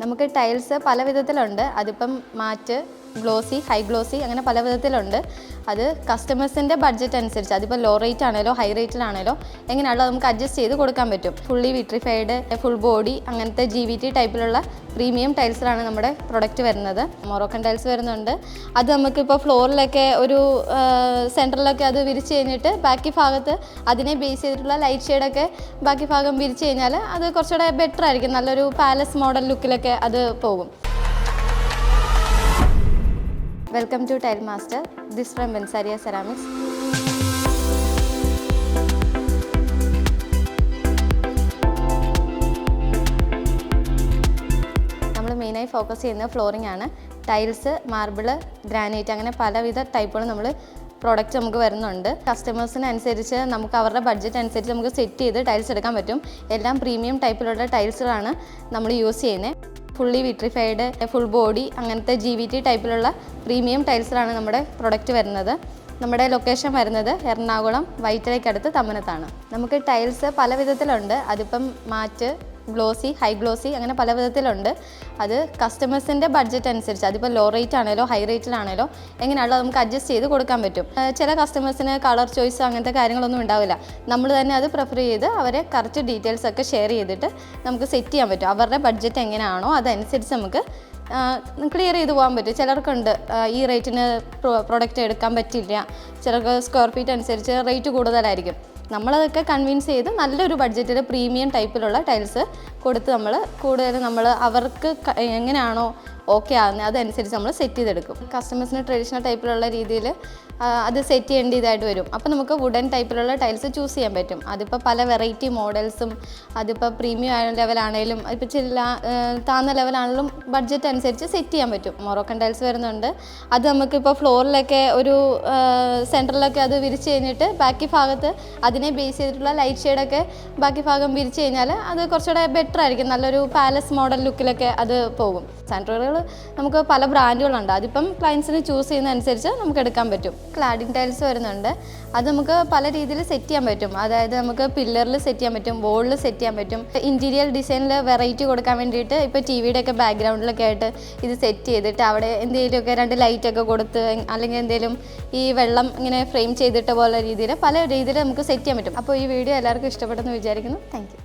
നമുക്ക് ടൈൽസ് പല വിധത്തിലുണ്ട് അതിപ്പം മാറ്റ് ഗ്ലോസി ഹൈ ഗ്ലോസി അങ്ങനെ പല വിധത്തിലുണ്ട്. അത് കസ്റ്റമേഴ്സിന്റെ ബഡ്ജറ്റ് അനുസരിച്ച് അതിപ്പോൾ ലോ റേറ്റ് ആണേലോ ഹൈ റേറ്റിലാണേലോ എങ്ങനെയാണല്ലോ നമുക്ക് അഡ്ജസ്റ്റ് ചെയ്ത് കൊടുക്കാൻ പറ്റും. ഫുള്ളി വിട്രിഫൈഡ് ഫുൾ ബോഡി അങ്ങനത്തെ ജി വി ടി ടൈപ്പിലുള്ള പ്രീമിയം ടൈൽസിലാണ് നമ്മുടെ പ്രൊഡക്റ്റ് വരുന്നത്. മൊറോക്കൻ ടൈൽസ് വരുന്നുണ്ട്. അത് നമുക്കിപ്പോൾ ഫ്ലോറിലൊക്കെ ഒരു സെന്ററിലൊക്കെ അത് വിരിച്ച് കഴിഞ്ഞിട്ട് ബാക്കി ഭാഗത്ത് അതിനെ ബേസ് ചെയ്തിട്ടുള്ള ലൈറ്റ് ഷെയ്ഡൊക്കെ ബാക്കി ഭാഗം വിരിച്ച് കഴിഞ്ഞാൽ അത് കുറച്ചുകൂടെ ബെറ്റർ ആയിരിക്കും. നല്ലൊരു പാലസ് മോഡൽ ലുക്കിലൊക്കെ അത് പോകും. Welcome to tile master this from ബെൻസാരിയ ceramics നമ്മൾ മെയിനായി ഫോക്കസ് ചെയ്യുന്നത് ഫ്ലോറിംഗ് ആണ്. ടൈൽസ് മാർബിൾ ഗ്രാനൈറ്റ് അങ്ങനെ പലവിധ ടൈപ്പുകൾ നമ്മൾ പ്രോഡക്റ്റ് നമുക്ക് വരുന്നുണ്ട്. കസ്റ്റമേഴ്സിനനുസരിച്ച് നമുക്ക് അവരുടെ ബഡ്ജറ്റ് അനുസരിച്ച് നമുക്ക് സെറ്റ് ചെയ്ത് ടൈൽസ് എടുക്കാൻ പറ്റും. എല്ലാം പ്രീമിയം ടൈപ്പിലുള്ള ടൈൽസുകളാണ് നമ്മൾ യൂസ് ചെയ്യുന്നത് ഫുള്ളി വിട്രിഫൈഡ് ഫുൾ ബോഡി അങ്ങനത്തെ ജി വി ടി ടൈപ്പിലുള്ള പ്രീമിയം ടൈൽസിലാണ് നമ്മുടെ പ്രൊഡക്റ്റ് വരുന്നത്. നമ്മുടെ ലൊക്കേഷൻ വരുന്നത് എറണാകുളം വൈറ്റിലേക്കടുത്ത് തമ്മനത്താണ് നമുക്ക് ടൈൽസ് പല വിധത്തിലുണ്ട് അതിപ്പം മാറ്റ് ഗ്ലോസി ഹൈ ഗ്ലോസി അങ്ങനെ പല വിധത്തിലുണ്ട്. അത് കസ്റ്റമേഴ്സിന്റെ ബഡ്ജറ്റ് അനുസരിച്ച് അതിപ്പോൾ ലോ റേറ്റ് ആണേലോ ഹൈ റേറ്റിലാണേലോ എങ്ങനെയാണല്ലോ നമുക്ക് അഡ്ജസ്റ്റ് ചെയ്ത് കൊടുക്കാൻ പറ്റും. ചില കസ്റ്റമേഴ്സിന് കളർ ചോയ്സ് അങ്ങനത്തെ കാര്യങ്ങളൊന്നും ഉണ്ടാവില്ല. നമ്മൾ തന്നെ അത് പ്രിഫർ ചെയ്ത് അവരെ കറക്റ്റ് ഡീറ്റെയിൽസ് ഒക്കെ ഷെയർ ചെയ്തിട്ട് നമുക്ക് സെറ്റ് ചെയ്യാൻ പറ്റും. അവരുടെ ബഡ്ജറ്റ് എങ്ങനെയാണോ അതനുസരിച്ച് നമുക്ക് ക്ലിയർ ചെയ്ത് പോകാൻ പറ്റും. ചിലർക്കുണ്ട് ഈ റേറ്റിന് പ്രൊഡക്റ്റ് എടുക്കാൻ പറ്റില്ല. ചിലർക്ക് സ്ക്വയർ ഫീറ്റ് അനുസരിച്ച് റേറ്റ് കൂടുതലായിരിക്കും. നമ്മളതൊക്കെ കൺവിൻസ് ചെയ്ത് നല്ലൊരു ബഡ്ജറ്റിൽ പ്രീമിയം ടൈപ്പിലുള്ള ടൈൽസ് കൊടുത്ത് നമ്മൾ കൂടുതൽ നമ്മൾ അവർക്ക് എങ്ങനെയാണോ ഓക്കെ ആകുന്നത് അതനുസരിച്ച് നമ്മൾ സെറ്റ് ചെയ്തെടുക്കും. കസ്റ്റമേഴ്സിന് ട്രഡീഷണൽ ടൈപ്പിലുള്ള രീതിയിൽ അത് സെറ്റ് ചെയ്യേണ്ട ഇതായിട്ട് വരും. അപ്പോൾ നമുക്ക് വുഡൻ ടൈപ്പിലുള്ള ടൈൽസ് ചൂസ് ചെയ്യാൻ പറ്റും. അതിപ്പോൾ പല വെറൈറ്റി മോഡൽസും അതിപ്പോൾ പ്രീമിയം ലെവലാണേലും ഇപ്പോൾ ചില താന്ന ലെവലാണെങ്കിലും ബഡ്ജറ്റ് അനുസരിച്ച് സെറ്റ് ചെയ്യാൻ പറ്റും. മൊറോക്കൻ ടൈൽസ് വരുന്നുണ്ട്. അത് നമുക്കിപ്പോൾ ഫ്ലോറിലൊക്കെ ഒരു സെന്ററിലൊക്കെ അത് വിരിച്ച് കഴിഞ്ഞിട്ട് ബാക്കി ഭാഗത്ത് അതിനെ ബേസ് ചെയ്തിട്ടുള്ള ലൈറ്റ് ഷെയ്ഡൊക്കെ ബാക്കി ഭാഗം വിരിച്ച് കഴിഞ്ഞാൽ അത് കുറച്ചുകൂടെ ബെറ്റർ ആയിരിക്കും. നല്ലൊരു പാലസ് മോഡൽ ലുക്കിലൊക്കെ അത് പോകും. സാനിറ്ററികൾ നമുക്ക് പല ബ്രാൻഡുകളുണ്ട് അതിപ്പം ക്ലയൻസിന് ചൂസ് ചെയ്യുന്നതനുസരിച്ച് നമുക്ക് എടുക്കാൻ പറ്റും. ക്ലാഡിംഗ് ടൈൽസ് വരുന്നുണ്ട്. അത് നമുക്ക് പല രീതിയിൽ സെറ്റ് ചെയ്യാൻ പറ്റും. അതായത് നമുക്ക് പില്ലറിൽ സെറ്റ് ചെയ്യാൻ പറ്റും വോളിൽ സെറ്റ് ചെയ്യാൻ പറ്റും. ഇന്റീരിയർ ഡിസൈനിൽ വെറൈറ്റി കൊടുക്കാൻ വേണ്ടിയിട്ട് ഇപ്പോൾ ടി വിയുടെ ഒക്കെ ബാക്ക്ഗ്രൗണ്ടിലൊക്കെ ആയിട്ട് ഇത് സെറ്റ് ചെയ്തിട്ട് അവിടെ എന്തെങ്കിലുമൊക്കെ രണ്ട് ലൈറ്റൊക്കെ കൊടുത്ത് അല്ലെങ്കിൽ എന്തെങ്കിലും ഈ വെള്ളം ഇങ്ങനെ ഫ്രെയിം ചെയ്തിട്ട പോലെ രീതിയിൽ പല രീതിയിൽ നമുക്ക് സെറ്റ് ചെയ്യാൻ പറ്റും. അപ്പോൾ ഈ വീഡിയോ എല്ലാവർക്കും ഇഷ്ടപ്പെട്ടെന്ന് വിചാരിക്കുന്നു. താങ്ക്